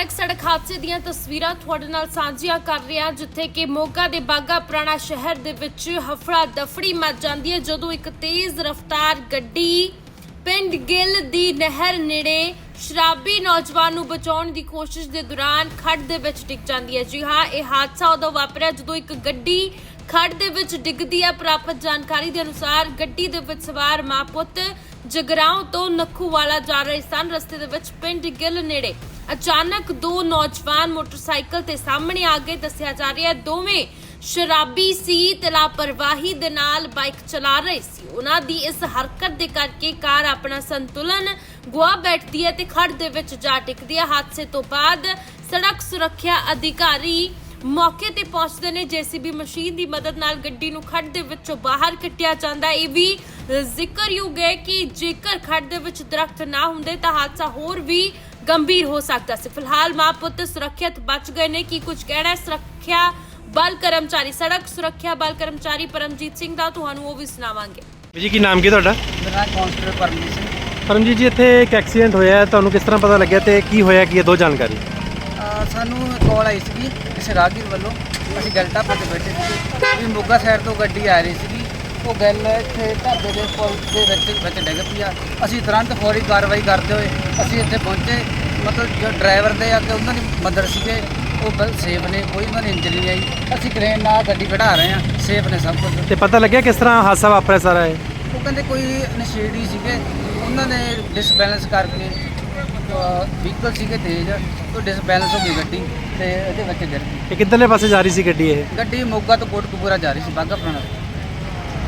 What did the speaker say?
ਭਿਆਨਕ ਸੜਕ ਹਾਦਸੇ ਦੀਆਂ ਤਸਵੀਰਾਂ ਤੁਹਾਡੇ ਨਾਲ ਸਾਂਝੀਆਂ ਕਰ ਰਹੇ ਹਾਂ, ਜਿੱਥੇ ਕਿ ਮੋਗਾ ਦੇ ਬਾਗਾ ਪੁਰਾਣਾ ਸ਼ਹਿਰ ਦੇ ਵਿੱਚ ਹਫੜਾ ਦਫੜੀ ਮਚ ਜਾਂਦੀ ਹੈ, ਜਦੋਂ ਇੱਕ ਤੇਜ਼ ਰਫ਼ਤਾਰ ਗੱਡੀ ਪਿੰਡ ਗਿੱਲ ਦੀ ਨਹਿਰ ਨੇੜੇ ਸ਼ਰਾਬੀ ਨੌਜਵਾਨ ਨੂੰ ਬਚਾਉਣ ਦੀ ਕੋਸ਼ਿਸ਼ ਦੇ ਦੌਰਾਨ ਖੱਡ ਦੇ ਵਿੱਚ ਡਿੱਗ ਜਾਂਦੀ ਹੈ। ਜੀ ਹਾਂ, ਇਹ ਹਾਦਸਾ ਉਦੋਂ ਵਾਪਰਿਆ ਜਦੋਂ ਇੱਕ ਗੱਡੀ ਖੱਡ ਦੇ ਵਿੱਚ ਡਿੱਗਦੀ ਹੈ ਪ੍ਰਾਪਤ ਜਾਣਕਾਰੀ ਦੇ ਅਨੁਸਾਰ ਗੱਡੀ ਦੇ ਵਿੱਚ ਸਵਾਰ ਮਾਂ ਪੁੱਤ ਜਗਰਾਉਂ ਤੋਂ ਨੱਖੂਵਾਲਾ ਜਾ ਰਹੇ ਸਨ। ਰਸਤੇ ਦੇ ਵਿੱਚ ਪਿੰਡ ਗਿੱਲ ਨੇੜੇ ਅਚਾਨਕ ਦੋ ਨੌਜਵਾਨ ਮੋਟਰਸਾਈਕਲ ਤੇ ਸਾਹਮਣੇ ਆ ਗਏ। ਦੱਸਿਆ ਜਾ ਰਿਹਾ ਦੋਵੇਂ ਸ਼ਰਾਬੀ ਸੀ ਤੇ ਲਾਪਰਵਾਹੀ ਦੇ ਨਾਲ ਬਾਈਕ ਚਲਾ ਰਹੇ ਸੀ। ਉਹਨਾਂ ਦੀ ਇਸ ਹਰਕਤ ਦੇ ਕਰਕੇ ਕਾਰ ਆਪਣਾ ਸੰਤੁਲਨ ਗੁਆ ਬੈਠਦੀ ਹੈ ਤੇ ਖੜ ਦੇ ਵਿੱਚ ਜਾ ਟਿਕਦੀ ਹੈ। ਹਾਦਸੇ ਤੋਂ ਬਾਅਦ ਸੜਕ ਸੁਰੱਖਿਆ ਅਧਿਕਾਰੀ ਮੌਕੇ ਤੇ ਪਹੁੰਚਦੇ ਨੇ ਜੀਸੀਬੀ ਮਸ਼ੀਨ ਦੀ ਮਦਦ ਨਾਲ ਗੱਡੀ ਨੂੰ ਖੱਡ ਦੇ ਵਿੱਚੋਂ ਬਾਹਰ ਕੱਢਿਆ ਜਾਂਦਾ। ਇਹ ਵੀ ਜ਼ਿਕਰਯੋਗ ਹੈ ਕਿ ਜੇਕਰ ਖੱਡ ਦੇ ਵਿੱਚ ਦਰਖਤ ਨਾ ਹੁੰਦੇ ਤਾਂ ਹਾਦਸਾ ਹੋਰ ਵੀ ਗੰਭੀਰ ਹੋ ਸਕਦਾ ਸੀ। ਫਿਲਹਾਲ ਮਾਂ ਪੁੱਤ ਸੁਰੱਖਿਅਤ ਬਚ ਗਏ ਨੇ। ਕੀ ਕੁਝ ਕਹਿਣਾ ਹੈ? ਸੁਰੱਖਿਆ ਬਲ ਕਰਮਚਾਰੀ ਸੜਕ ਸੁਰੱਖਿਆ ਬਲ ਕਰਮਚਾਰੀ ਪਰਮਜੀਤ ਸਿੰਘ ਦਾ ਤੁਹਾਨੂੰ ਉਹ ਵੀ ਸੁਣਾਵਾਂਗੇ। ਜੀ ਕੀ ਨਾਮ ਕੀ ਤੁਹਾਡਾ? ਮੇਰਾ ਨਾਮ ਕਾਂਸਟੇਬਲ ਪਰਮਜੀਤ ਸਿੰਘ। ਪਰਮਜੀਤ ਜੀ ਇੱਥੇ ਇੱਕ ਐਕਸੀਡੈਂਟ ਹੋਇਆ ਹੈ। ਤੁਹਾਨੂੰ ਕਿਸ ਤਰ੍ਹਾਂ ਪਤਾ ਲੱਗਿਆ ਤੇ ਕੀ ਹੋਇਆ? ਕੀ ਹੈ? ਦੋ ਜਾਣਕਾਰੀ। ਸਾਨੂੰ ਕਾਲ ਆਈ ਸੀਗੀ ਕਿਸੇ ਰਾਹਗੀਰ ਵੱਲੋਂ। ਅਸੀਂ ਗਲਟਾ ਤੇ ਬੈਠੇ ਸੀ ਵੀ ਮੋਗਾ ਸਾਈਡ ਤੋਂ ਗੱਡੀ ਆ ਰਹੀ ਸੀਗੀ। ਉਹ ਗੱਲ ਇੱਥੇ ਢਾਬੇ ਦੇ ਪੁਲ ਦੇ ਵਿੱਚ ਵਿੱਚ ਡਿੱਗ ਪਈ ਆ। ਅਸੀਂ ਤੁਰੰਤ ਫੌਰੀ ਕਾਰਵਾਈ ਕਰਦੇ ਹੋਏ ਅਸੀਂ ਇੱਥੇ ਪਹੁੰਚੇ। ਮਤਲਬ ਜੋ ਡਰਾਈਵਰ ਦੇ ਆ ਕਿ ਉਹਨਾਂ ਦੀ ਮਦਰ ਸੀਗੇ ਉਹ ਬਲ ਸੇਫ ਨੇ ਕੋਈ ਉਹਨਾਂ ਦੀ ਇੰਜਰੀ ਨਹੀਂ ਆਈ। ਅਸੀਂ ਕ੍ਰੇਨ ਨਾਲ ਗੱਡੀ ਕਢਾ ਰਹੇ ਆ ਸੇਫ ਨੇ ਸਭ ਕੁਝ ਤੇ ਪਤਾ ਲੱਗਿਆ ਕਿਸ ਤਰ੍ਹਾਂ ਹਾਦਸਾ ਵਾਪਰਿਆ ਸਾਰਾ ਇਹ? ਉਹ ਕਹਿੰਦੇ ਕੋਈ ਨਸ਼ੇੜੀ ਸੀਗੇ। ਉਹਨਾਂ ਨੇ ਡਿਸਬੈਲੈਂਸ ਕਰਕੇ ਵਹੀਕਲ ਸੀਗੇ ਤੇਜ਼ ਤੋਂ ਡਿਸਬੈਲੈਂਸ ਹੋ ਗਈ ਗੱਡੀ ਤੇ ਇਹਦੇ ਵਿੱਚ ਗਿਰ ਗਈ। ਇਹ ਕਿੱਧਰਲੇ ਪਾਸੇ ਜਾ ਰਹੀ ਸੀ ਗੱਡੀ ਇਹ? ਗੱਡੀ ਮੋਗਾ ਤੋਂ ਕੋਟਕਪੂਰਾ ਜਾ ਰਹੀ ਸੀ ਬਾਗਾ ਪੁਰਾਣਾ।